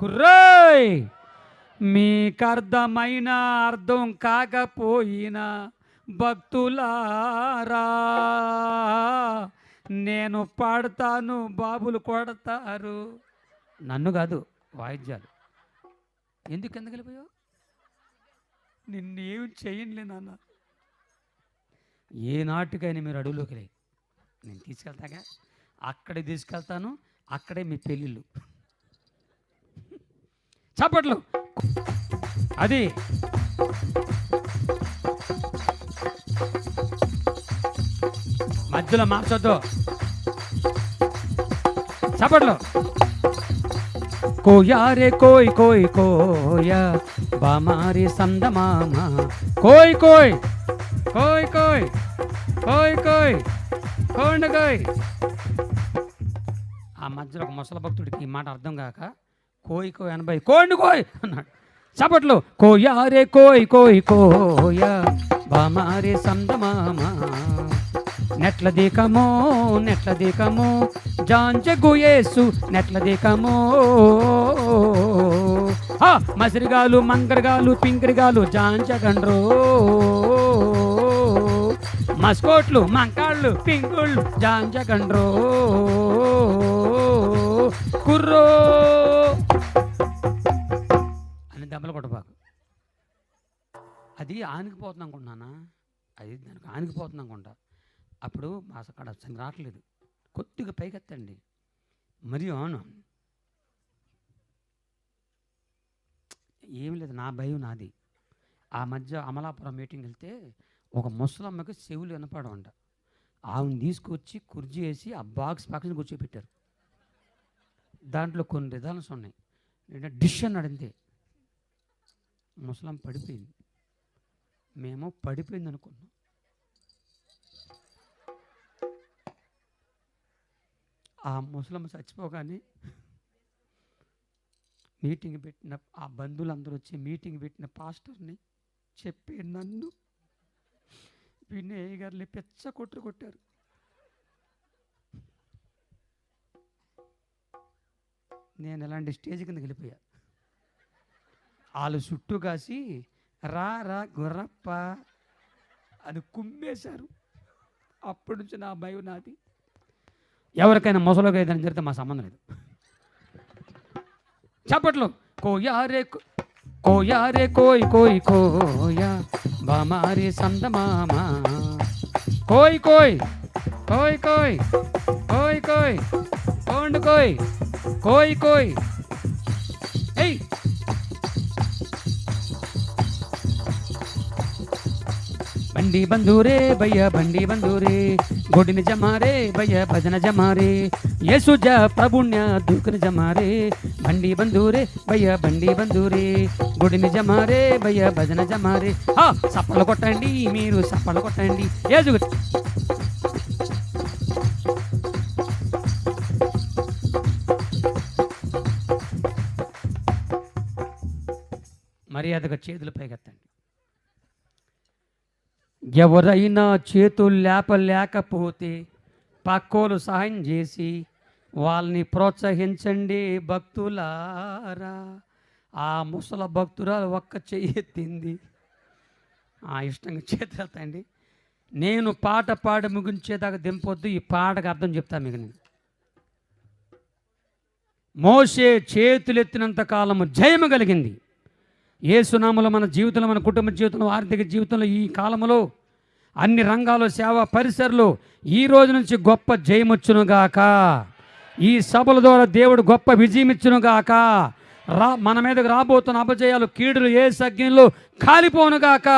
కుర్రోయ్! మీకర్థమైన అర్థం కాకపోయినా భక్తులారా! నేను పాడతాను బాబులు కొడతారు. నన్ను కాదు వాయిద్యాలు. ఎందుకు ఎందుకు వెళ్ళిపోయావు? నిన్నేం చేయండి నాన్న. ఏ నాటికైనా మీరు అడవులోకి లే నేను తీసుకెళ్తాగా. అక్కడే తీసుకెళ్తాను అక్కడే మీ పెళ్ళిళ్ళు. చప్పట్లు అది. మధ్యలో మార్చొద్దు. చప్పట్లు కోయారే కోయ్ కోయ్ కోయ. బామారి సందమామ కోయ్ కోయ్. కోయ్ కోయ్. కోయ్ కోయ్. కోండ కోయ్. ఆ మధ్యలో ఒక ముసల భక్తుడికి ఈ మాట అర్థం కాక కోయ్ కోయ్ ఎనభై కోండి కోయ్ అన్నాడు. చప్పట్లు కోయారే కోయ్ కోయ్ కోయ బామారే సందమామ. నెట్ల దీకమో నెట్ల దీకమో జాంచెగు యేసు నెట్ల దీకమో. మసిరిగాలు మంగరగాలు పింకరిగాలు జాంచగండ్రో మస్కోట్లు మంకాళ్ళు పింకుళ్ళు జాంచగండ్రో కుర్రో. దెబ్బలు కొట్టబాకు అది ఆనికిపోతుంది అనుకుంటున్నానా అది దానికి ఆనికిపోతుంది అనుకుంటా. అప్పుడు అసలు అక్కడ అసలు రావట్లేదు. కొద్దిగా పైకెత్తండి. మరి అవును. ఏం లేదు నా భయం నాది. ఆ మధ్య అమలాపురం మీటింగ్ వెళ్తే ఒక ముసలమ్మకి చెవులు వినపడమంట ఆమెను తీసుకొచ్చి కుర్జీ వేసి ఆ బాక్స్ పక్కన కూర్చోబెట్టారు దాంట్లో కొన్ని రిజల్ట్స్ ఉన్నాయి. డిష్ అని అడిగితే ముసలం పడిపోయింది. మేము పడిపోయింది అనుకున్నాం ఆ ముసలమ్మ చచ్చిపోగానే మీటింగ్ పెట్టిన ఆ బంధువులందరూ వచ్చి మీటింగ్ పెట్టిన పాస్టర్ని చెప్పి నన్ను వినయ్ గారిని పెచ్చ కొట్టు కొట్టారు. నేను ఎలాంటి స్టేజ్ కిందకి వెళ్ళిపోయా. వాళ్ళు చుట్టూ కాసి రా రా గుర్రప్ప అని కుమ్మేశారు. అప్పటి నుంచి నా భయం నాది. ఎవరికైనా ముసలోకి ఏదైనా జరిగితే మా సంబంధం లేదు. చప్పట్లు. కోయారే కో- కోయారే కోయ్ కోయ్ కోయా బామారే సందమామ కోయ్ కోయ్ కోయ్ కోయ్ కోయ్ కోయ్ కోండు కోయ్ కోయ్ కోయ్ బండి బంధూరే భయ్య బండి బంధూరే. గొడిని జమారే భయ్య భజన జమారే యేసుజ ప్రభుణ్య దూకుని జమారే బండి బంధూరే భయ్య బండి బంధూరే. గుడిని జమారే భయ్య భజన జమారే ఆ సప్పలు కొట్టండి మీరు సప్పలు కొట్టండి. ఏజు మర్యాదగా చేతులు పైకెత్తండి. ఎవరైనా చేతులు లేపలేకపోతే పక్కోలు సహాయం చేసి వాళ్ళని ప్రోత్సహించండి భక్తులారా. ఆ ముసల భక్తురాలు ఒక్క చెయ్యి ఆ ఇష్టంగా చేతులెత్తండి నేను పాట పాడి ముగించేదాకా దింపొద్దు ఈ పాటకు అర్థం చెప్తా మీకు నేను. మోసే చేతులెత్తినంత కాలము జయము కలిగింది. ఏసునామలో మన జీవితంలో మన కుటుంబ జీవితంలో ఆర్థిక జీవితంలో ఈ కాలంలో అన్ని రంగాలు సేవ పరిసరలో ఈ రోజు నుంచి గొప్ప జయమొచ్చునుగాక. ఈ సభల ద్వారా దేవుడు గొప్ప విజయం ఇచ్చునుగాక రా మన మీదకు రాబోతున్న అపజయాలు కీడులు ఏ సజ్ఞంలో కాలిపోనుగాక.